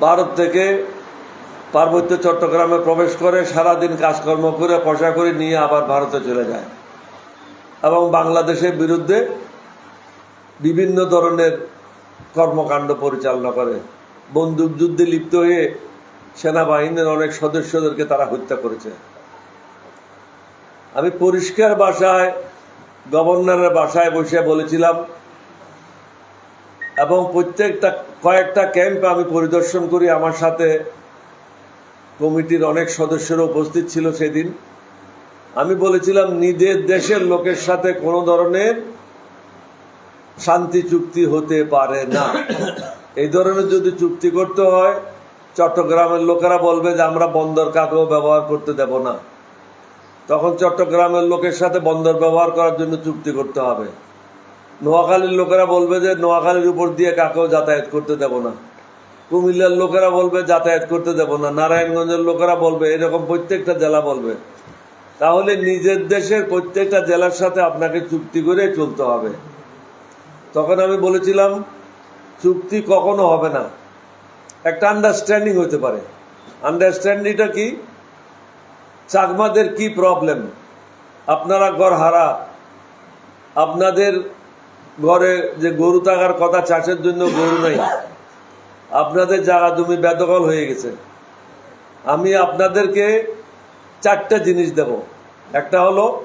ভারত থেকে পার্বত্য চট্টগ্রামে প্রবেশ করে সারাদিন কাজকর্ম করে পয়সা করে নিয়ে আবার ভারতে চলে যায়। এবং বাংলাদেশের বিরুদ্ধে বিভিন্ন ধরনের কর্মকাণ্ড পরিচালনা করে। বন্দুক যুদ্ধে লিপ্ত হয়ে সেনাবাহিনীর অনেক সদস্যদেরকে তারা হত্যা করেছে। আমি পরিষ্কার বাসায় গভর্নরের বাসায় বসে বলেছিলাম এবং প্রত্যেকটা, কয়েকটা ক্যাম্প আমি পরিদর্শন করি। আমার সাথে কমিটির অনেক সদস্যরা উপস্থিত ছিল সেদিন। আমি বলেছিলাম, নিজের দেশের লোকের সাথে কোনো ধরনের শান্তি চুক্তি হতে পারে না। এই ধরনের যদি চুক্তি করতে হয়, চট্টগ্রামের লোকেরা বলবে যে, আমরা বন্দর কাকেও ব্যবহার করতে দেব না। তখন চট্টগ্রামের লোকের সাথে বন্দর ব্যবহার করার জন্য চুক্তি করতে হবে। নোয়াখালীর লোকেরা বলবে যে নোয়াখালীর উপর দিয়ে কাকেও যাতায়াত করতে দেব না। কুমিল্লার লোকেরা বলবে যাতায়াত করতে দেব না। নারায়ণগঞ্জের লোকেরা বলবে, এরকম প্রত্যেকটা জেলা বলবে। তাহলে নিজের দেশের প্রত্যেকটা জেলার সাথে আপনাকে চুক্তি করে চলতে হবে। তখন আমি বলেছিলাম, চুক্তি কখনো হবে না। একটা আন্ডারস্ট্যান্ডিং হতে পারে। আন্ডারস্ট্যান্ডিংটা কি? চাকমাদের কি প্রবলেম আপনারা ঘর হারা আপনাদের ঘরে যে গরু থাকার কথা, চাষের জন্য গরু নাই। আপনাদের জায়গা জমি বেদখল হয়ে গেছে। আমি আপনাদেরকে চারটা জিনিস দেব। একটা হলো,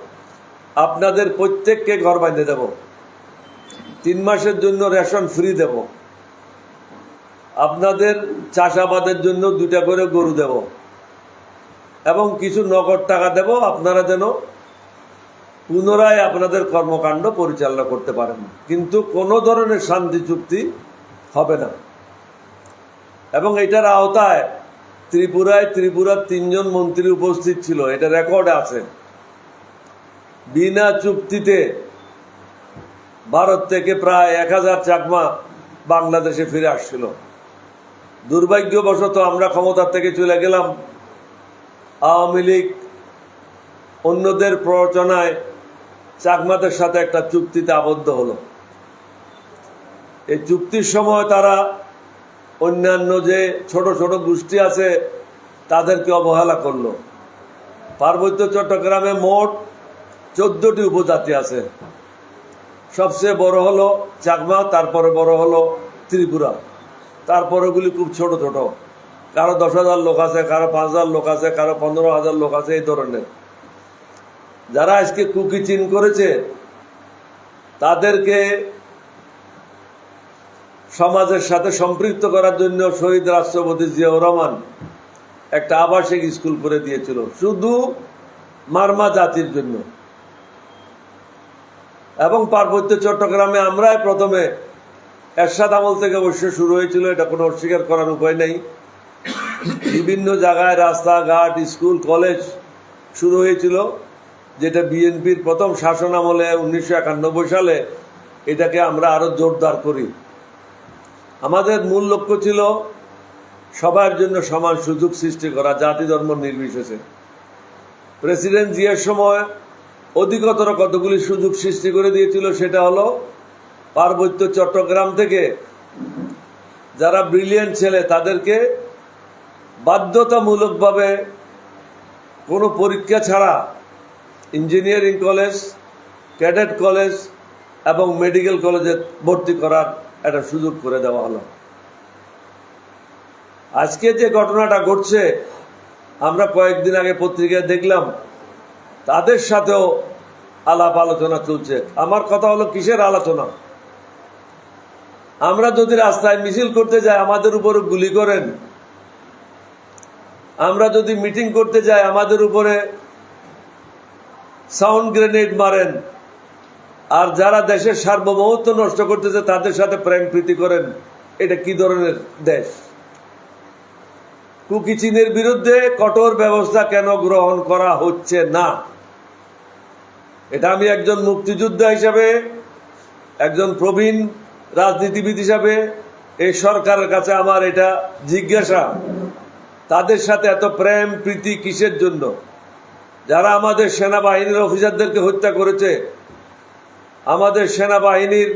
আপনাদের প্রত্যেককে ঘর বাঁধে দেব। তিন মাসের জন্য রেশন ফ্রি দেব। আপনাদের চাষাবাদের জন্য দুটা করে গরু দেব। এবং কিছু নগদ টাকা দেব। আপনারা যেন পুনরায় আপনাদের কর্মকাণ্ড পরিচালনা করতে পারেন। কিন্তু কোনো ধরনের শান্তি চুক্তি হবে না। এবং এটার আওতায় ত্রিপুরায় ত্রিপুরার তিনজন মন্ত্রী উপস্থিত ছিল। এটা রেকর্ডে আছে। বিনা চুক্তিতে ভারত থেকে প্রায় এক হাজার চাকমা বাংলাদেশে ফিরে আসছিল। দুর্ভাগ্যবশত আমরা ক্ষমতার থেকে চলে গেলাম। আওয়ামী লীগ অন্যদের প্ররোচনায় চাকমাদের সাথে একটা চুক্তিতে আবদ্ধ হলো। এই চুক্তির সময় তারা অন্যান্য যে ছোট ছোট গোষ্ঠী আছে, তাদেরকে অবহেলা করল। পার্বত্য চট্টগ্রামে মোট চোদ্দটি উপজাতি আছে। সবচেয়ে বড় হলো চাকমা, তারপরে বড় হলো ত্রিপুরা। তারপরে ওগুলি খুব ছোট ছোট। কারও দশ হাজার লোক আছে, কারও পাঁচ হাজার লোক আছে, কারও পনেরো হাজার লোক আছে, এই ধরনের। যারা আজকে কুকি চিন করেছে, তাদেরকে সমাজের সাথে সম্পৃক্ত করার জন্য শহীদ রাষ্ট্রপতি জিয়াউর রহমান একটা আবাসিক স্কুল করে দিয়েছিল। শুধু মারমা জাতির জন্য। এবং পার্বত্য চট্টগ্রামে আমরাই প্রথমে এরশাদ আমল থেকে অবশ্য শুরু হয়েছিল, এটা কোনো অস্বীকার করার উপায় নেই। বিভিন্ন জায়গায় রাস্তাঘাট, স্কুল, কলেজ শুরু হয়েছিল। যেটা বিএনপির প্রথম শাসন আমলে উনিশশো একানব্বই সালে এটাকে আমরা আরও জোরদার করি। আমাদের মূল লক্ষ্য ছিল সবার জন্য সমান সুযোগ সৃষ্টি করা, জাতি ধর্ম নির্বিশেষে। প্রেসিডেন্ট জিয়ার সময় অধিকতর কতগুলি সুযোগ সৃষ্টি করে দিয়েছিল সেটা হলো পার্বত্য চট্টগ্রাম থেকে যারা ব্রিলিয়েন্ট ছেলে তাদেরকে বাধ্যতামূলকভাবে কোনো পরীক্ষা ছাড়া ইঞ্জিনিয়ারিং কলেজ, ক্যাডেট কলেজ এবং মেডিকেল কলেজে ভর্তি করার একটা সুযোগ করে দেওয়া হলো। আজকে যে ঘটনাটা ঘটছে, আমরা কয়েকদিন আগে পত্রিকায় দেখলাম, তাদের সাথেও আলাপ আলোচনা চলছে। আমার কথা হলো কিসের আলোচনা? আমরা যদি রাস্তায় মিছিল করতে যাই, আমাদের উপরে গুলি করেন। আমরা যদি মিটিং করতে যাই, আমাদের উপরে সাউন্ড গ্রেনেড মারেন। আর যারা দেশের সার্বভৌমত্ব নষ্ট করতেছে, তাদের সাথে প্রেম প্রীতি করেন। এটা কি ধরনের দেশ? কুকি চীনের বিরুদ্ধে কঠোর ব্যবস্থা কেন গ্রহণ করা হচ্ছে না? এটা আমি একজন মুক্তিযোদ্ধা হিসাবে, একজন প্রবীণ রাজনীতিবিদ হিসাবে এই সরকারের কাছে আমার এটা জিজ্ঞাসা। তাদের সাথে এত প্রেম প্রীতি কিসের জন্য? যারা আমাদের সেনাবাহিনীর অফিসারদেরকে হত্যা করেছে, আমাদের সেনাবাহিনীর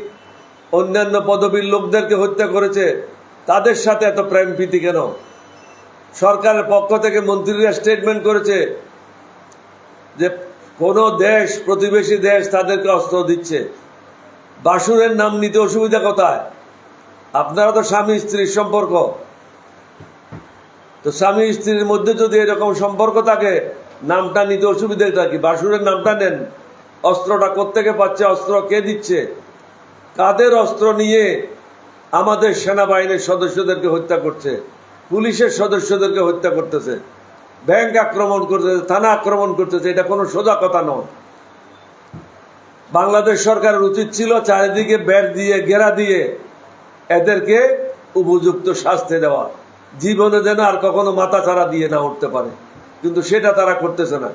অন্যান্য পদবীর লোকদেরকে হত্যা করেছে, তাদের সাথে এত প্রেম প্রীতি কেন? সরকারের পক্ষ থেকে মন্ত্রীরা স্টেটমেন্ট করেছে যে কোন দেশ, প্রতিবেশী দেশ তাদেরকে অস্ত্র দিচ্ছে। বাসুরের নাম নিতে অসুবিধা কোথায়? আপনারা তো স্বামী স্ত্রীর সম্পর্ক। তো স্বামী স্ত্রীর মধ্যে যদি এরকম সম্পর্ক থাকে নামটা নিতে অসুবিধা থাকে বাসুরের নামটা নেন। অস্ত্রটা কোত্থেকে পাচ্ছে? অস্ত্র কে দিচ্ছে? কাদের অস্ত্র নিয়ে আমাদের সেনাবাহিনীর সদস্যদেরকে হত্যা করছে? পুলিশের সদস্যদেরকে হত্যা করতেছে? ব্যাংক আক্রমণ করতেছে, থানা আক্রমণ করতেছে, এটা কোনো সোজা কথা নয়। বাংলাদেশ সরকারের উচিত ছিল চারিদিকে ব্যাট দিয়ে, ঘেরা দিয়ে এদেরকে উপযুক্ত শাস্তি দেওয়া। জীবনে যেন আর কখনো মাথা ছাড়া দিয়ে না উঠতে পারে। কিন্তু সেটা তারা করতেছে না।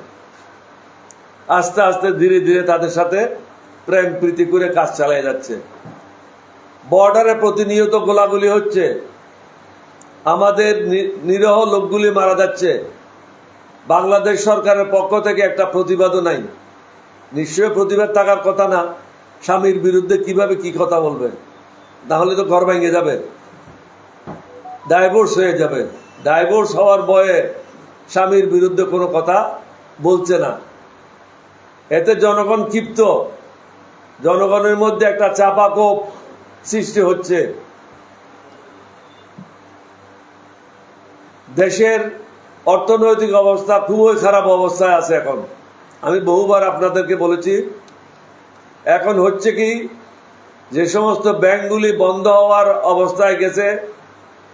আস্তে আস্তে ধীরে ধীরে তাদের সাথে প্রেম প্রীতি করে কাজ চালিয়ে যাচ্ছে। বর্ডারে প্রতিনিয়ত গোলাগুলি হচ্ছে। আমাদের নিরহ লোকগুলি মারা যাচ্ছে। বাংলাদেশ সরকারের পক্ষ থেকে একটা প্রতিবাদও নাই। নিশ্চয়ই প্রতিবাদ থাকার কথা না। স্বামীর বিরুদ্ধে কীভাবে কি কথা বলবে? তাহলে তো ঘর ভেঙে যাবে। ডাইভোর্স হয়ে যাবে। ডাইভোর্স হওয়ার বয়ে স্বামীর বিরুদ্ধে কোনো কথা বলছে না। এতে জনগণ ক্ষিপ্ত। জনগণের মধ্যে একটা চাপা কোপ সৃষ্টি হচ্ছে। দেশের অর্থনৈতিক অবস্থা খুবই খারাপ অবস্থায় আছে এখন। আমি বহুবার আপনাদেরকে বলেছি, এখন হচ্ছে কি, যে সমস্ত ব্যাংকগুলি বন্ধ হওয়ার অবস্থায় গেছে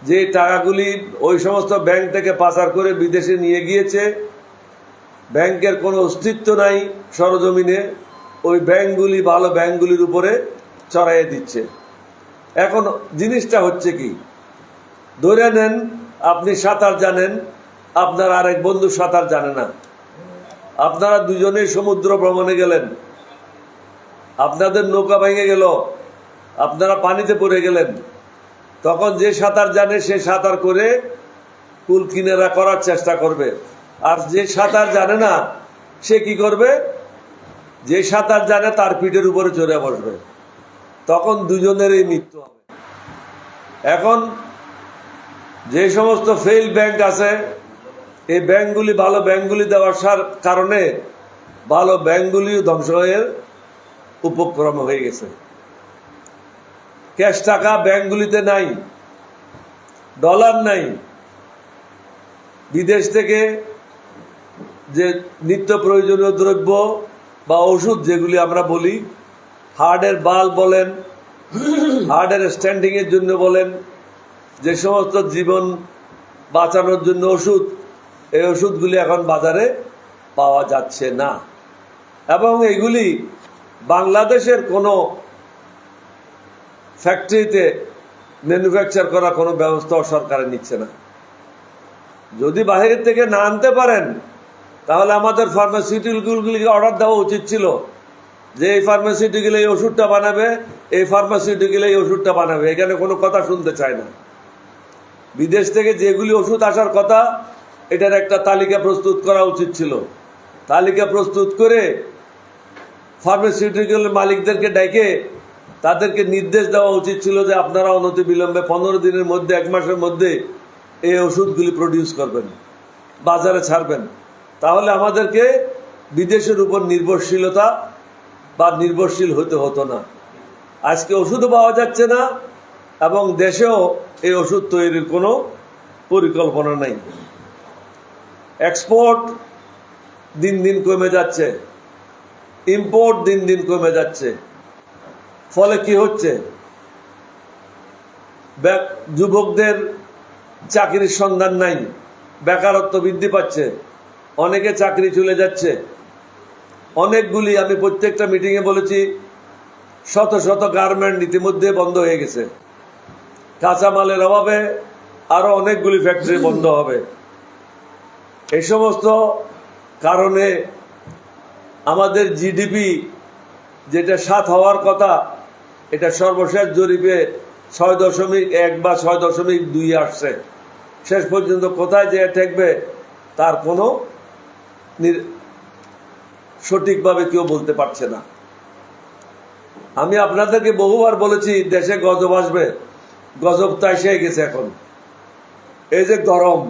যে টাকাগুলি ওই সমস্ত ব্যাংক থেকে পাচার করে বিদেশে নিয়ে গিয়েছে, ব্যাংকের কোনো অস্তিত্ব নাই সরজমিনে, ওই ব্যাংকগুলি ভালো ব্যাংকগুলির উপরে চড়াইয়ে দিচ্ছে। এখন জিনিসটা হচ্ছে কি? ধরে নেন, আপনি সাঁতার জানেন, আপনার আরেক বন্ধু সাঁতার জানে না। আপনারা দুজনেই সমুদ্র ভ্রমণে গেলেন। আপনাদের নৌকা ভেঙে গেল। আপনারা পানিতে পড়ে গেলেন। তখন যে সাঁতার জানে, সে সাঁতার করে কুল কিনারা করার চেষ্টা করবে। আর যে সাঁতার জানে না, সে কি করবে? যে সাঁতার জানে, তার পিঠের উপরে চড়ে বসবে। তখন দুজনেরই মৃত্যু হবে। এখন যে সমস্ত ফেল ব্যাংক আছে, এই ব্যাংকগুলি ভালো ব্যাংকগুলি দেওয়ার কারণে ভালো ব্যাংকগুলিও ধ্বংস হয়ে উপক্রম হয়ে গেছে। ক্যাশ টাকা ব্যাংকগুলিতে নাই, ডলার নাই। বিদেশ থেকে যে নিত্য প্রয়োজনীয় দ্রব্য বা ওষুধ যেগুলি আমরা বলি, হার্টের বাল বলেন, হার্টের স্ট্যান্ডিং এর জন্য বলেন, যে সমস্ত জীবন বাঁচানোর জন্য ওষুধ, এই ওষুধগুলি এখন বাজারে পাওয়া যাচ্ছে না। এবং এগুলি বাংলাদেশের কোনো ফ্যাক্টরিতে ম্যানুফ্যাকচার করা কোনো ব্যবস্থাও সরকারে নিচ্ছে না। যদি বাইরের থেকে না আনতে পারেন, তাহলে আমাদের ফার্মাসিউটিক্যালগুলিকে অর্ডার দেওয়া উচিত ছিল যে এই ফার্মাসিউটিক্যাল এই ওষুধটা বানাবে, এই ফার্মাসিউটিক্যাল এই ওষুধটা বানাবে। এখানে কোনো কথা শুনতে চায় না। বিদেশ থেকে যেগুলি ওষুধ আসার কথা, এটার একটা তালিকা প্রস্তুত করা উচিত ছিল। তালিকা প্রস্তুত করে ফার্মাসিউটিক্যাল মালিকদেরকে ডেকে তাদেরকে নির্দেশ দেওয়া উচিত ছিল যে আপনারা অনতি বিলম্বে পনেরো দিনের মধ্যে, এক মাসের মধ্যে এই ওষুধগুলি প্রডিউস করবেন, বাজারে ছাড়বেন। তাহলে আমাদেরকে বিদেশের উপর নির্ভরশীলতা বা নির্ভরশীল হতে হতো না। আজকে ওষুধও পাওয়া যাচ্ছে না এবং দেশেও এই ওষুধ তৈরির কোনো পরিকল্পনা নেই। এক্সপোর্ট দিন দিন কমে যাচ্ছে। ইম্পোর্ট দিন দিন কমে যাচ্ছে। ফলে কি হচ্ছে? যুবকদের চাকরির সন্ধান নাই, বেকারত্ব বৃদ্ধি পাচ্ছে, অনেকে চাকরি চলে যাচ্ছে। অনেকগুলি আমি প্রত্যেকটা মিটিংয়ে বলেছি, শত শত গার্মেন্ট ইতিমধ্যে বন্ধ হয়ে গেছে। কাঁচামালের অভাবে আরও অনেকগুলি ফ্যাক্টরি বন্ধ হবে। এই সমস্ত কারণে আমাদের জিডিপি যেটা সাত হওয়ার কথা এটা সর্বশেষ জরিপে ছয় দশমিক এক বা ছয় দশমিক দুই আসছে। শেষ পর্যন্ত কোথায় যে ঠেকবে, তার কোনো সঠিকভাবে কেউ বলতে পারছে না। আমি আপনাদেরকে বহুবার বলেছি, দেশে গজব আসবে। গজব তাই সে গেছে এখন। এই যে গরম,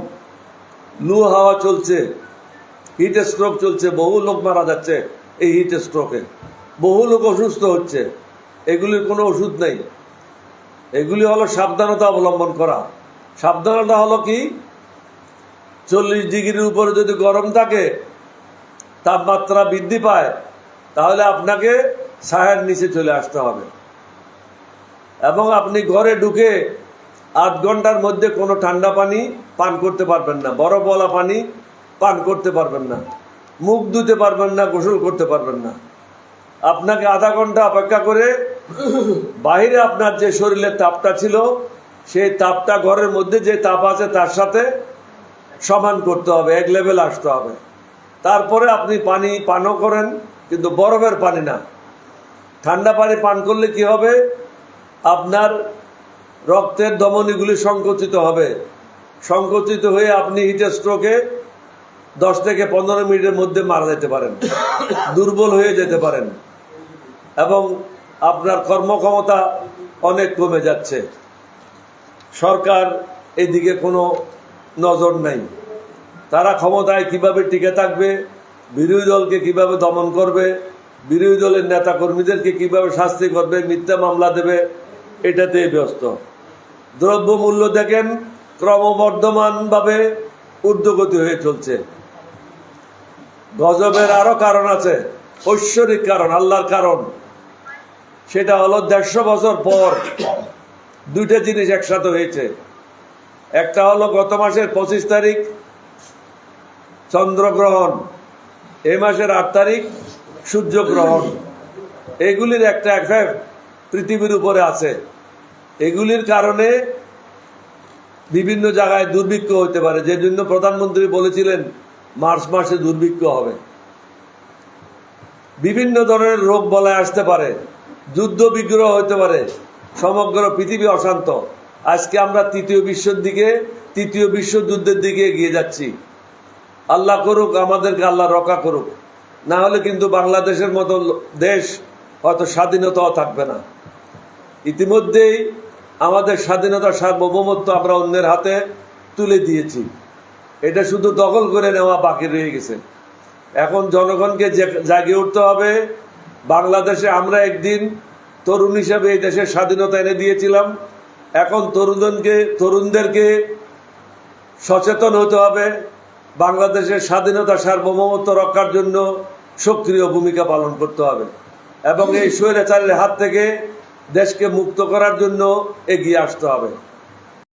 লু হাওয়া চলছে হিট স্ট্রোক চলছে, বহু লোক মারা যাচ্ছে এই হিট স্ট্রোকে বহু লোক অসুস্থ হচ্ছে। এগুলির কোনো ওষুধ নেই। এগুলি হলো সাবধানতা অবলম্বন করা। সাবধানতা হলো কি? চল্লিশ ডিগ্রির উপরে যদি গরম থাকে, তাপমাত্রা বৃদ্ধি পায়, তাহলে আপনাকে ছায়ার নিচে চলে আসতে হবে। এবং আপনি ঘরে ঢুকে আধ ঘণ্টার মধ্যে কোনো ঠান্ডা পানি পান করতে পারবেন না, বরফওয়ালা পানি পান করতে পারবেন না, মুখ ধুতে পারবেন না, গোসল করতে পারবেন না। আপনাকে আধা ঘণ্টা অপেক্ষা করে বাইরে আপনার যে শরীরের তাপটা ছিল, সেই তাপটা ঘরের মধ্যে যে তাপ আছে তার সাথে সমান করতে হবে, এক লেভেল আসতে হবে। তারপরে আপনি পানি পানও করেন, কিন্তু বরফের পানি না। ঠান্ডা পানি পান করলে কি হবে? আপনার রক্তের ধমনীগুলি সংকুচিত হবে। সংকুচিত হয়ে আপনি হিটের স্ট্রোকে দশ থেকে পনেরো মিনিটের মধ্যে মারা যেতে পারেন। দুর্বল হয়ে যেতে পারেন। এবং আপনার কর্মক্ষমতা অনেক কমে যাচ্ছে। সরকার এদিকে কোনো নজর নাই। তারা ক্ষমতায় কীভাবে টিকে থাকবে, বিরোধী দলকে কীভাবে দমন করবে, বিরোধী দলের নেতা কর্মীদেরকে কীভাবে শাস্তি করবে, মিথ্যা মামলা দেবে এটাতে ব্যস্ত। দ্রব্য মূল্য দেখেন, ক্রমবর্ধমানভাবে ঊর্ধ্বগতি হয়ে চলছে। গজবের আরও কারণ আছে, ঐশ্বরিক কারণ, আল্লাহর কারণ। সেটা হলো দেড়শো বছর পর দুইটা জিনিস একসাথে হয়েছে। একটা হলো গত মাসের পঁচিশ তারিখ, চন্দ্রগ্রহণ। এ মাসের আট তারিখ, সূর্যগ্রহণ। এগুলির একটা এফেক্ট পৃথিবীর উপরে আছে। এগুলির কারণে বিভিন্ন জায়গায় দুর্ভিক্ষ হতে পারে। যে জন্য প্রধানমন্ত্রী বলেছিলেন, মার্চ মাসে দুর্ভিক্ষ হবে। বিভিন্ন ধরনের রোগ বলায় আসতে পারে। যুদ্ধ বিগ্রহ হতে পারে। সমগ্র পৃথিবী অশান্ত। আজকে আমরা তৃতীয় বিশ্বর দিকে, তৃতীয় বিশ্বযুদ্ধের দিকে এগিয়ে যাচ্ছি। আল্লাহ করুক, আমাদেরকে আল্লাহ রক্ষা করুক। না হলে কিন্তু বাংলাদেশের মতো দেশ হয়তো স্বাধীনতাও থাকবে না। ইতিমধ্যেই আমাদের স্বাধীনতা সার্বভৌমত্ব আমরা অন্যের হাতে তুলে দিয়েছি। এটা শুধু দখল করে নেওয়া বাকি রয়ে গেছে। এখন জনগণকে জাগিয়ে উঠতে হবে। বাংলাদেশে আমরা একদিন তরুণ হিসেবে এই দেশের স্বাধীনতা এনে দিয়েছিলাম। এখন তরুণদেরকে তরুণদেরকে সচেতন হতে হবে। বাংলাদেশের স্বাধীনতা সার্বভৌমত্ব রক্ষার জন্য সক্রিয় ভূমিকা পালন করতে হবে এবং এই স্বৈরাচারের হাত থেকে দেশকে মুক্ত করার জন্য এগিয়ে আসতে হবে।